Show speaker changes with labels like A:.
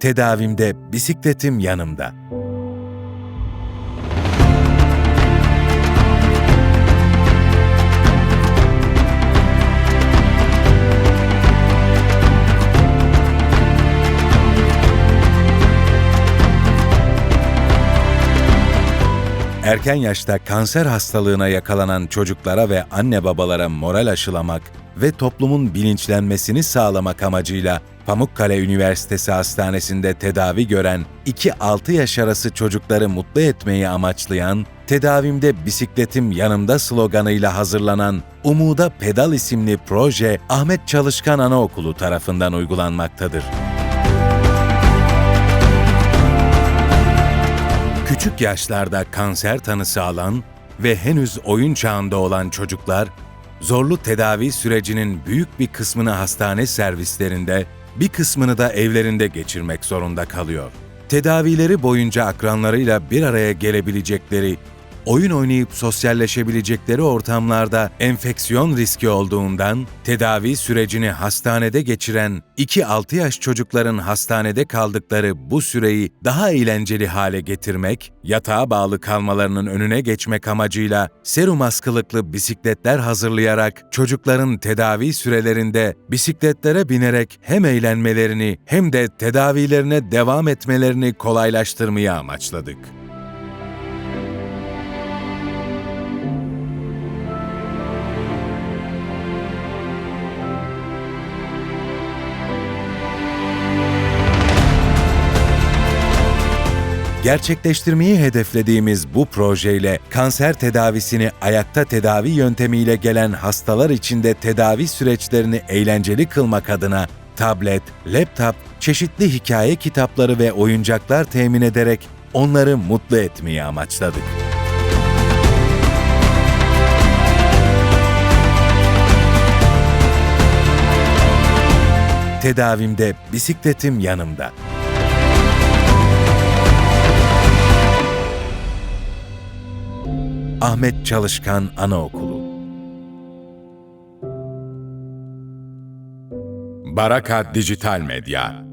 A: Tedavimde bisikletim yanımda. Erken yaşta kanser hastalığına yakalanan çocuklara ve anne babalara moral aşılamak ve toplumun bilinçlenmesini sağlamak amacıyla Pamukkale Üniversitesi Hastanesi'nde tedavi gören 2-6 yaş arası çocukları mutlu etmeyi amaçlayan Tedavimde Bisikletim Yanımda sloganıyla hazırlanan Umuda Pedal isimli proje Ahmet Çalışkan Anaokulu tarafından uygulanmaktadır. Küçük yaşlarda kanser tanısı alan ve henüz oyun çağında olan çocuklar, zorlu tedavi sürecinin büyük bir kısmını hastane servislerinde, bir kısmını da evlerinde geçirmek zorunda kalıyor. Tedavileri boyunca akranlarıyla bir araya gelebilecekleri, oyun oynayıp sosyalleşebilecekleri ortamlarda enfeksiyon riski olduğundan tedavi sürecini hastanede geçiren 2-6 yaş çocukların hastanede kaldıkları bu süreyi daha eğlenceli hale getirmek, yatağa bağlı kalmalarının önüne geçmek amacıyla serum askılıklı bisikletler hazırlayarak çocukların tedavi sürelerinde bisikletlere binerek hem eğlenmelerini hem de tedavilerine devam etmelerini kolaylaştırmayı amaçladık. Gerçekleştirmeyi hedeflediğimiz bu projeyle kanser tedavisini ayakta tedavi yöntemiyle gelen hastalar için de tedavi süreçlerini eğlenceli kılmak adına tablet, laptop, çeşitli hikaye kitapları ve oyuncaklar temin ederek onları mutlu etmeyi amaçladık. Tedavimde bisikletim yanımda. Ahmet Çalışkan Anaokulu.
B: Baraka Dijital Medya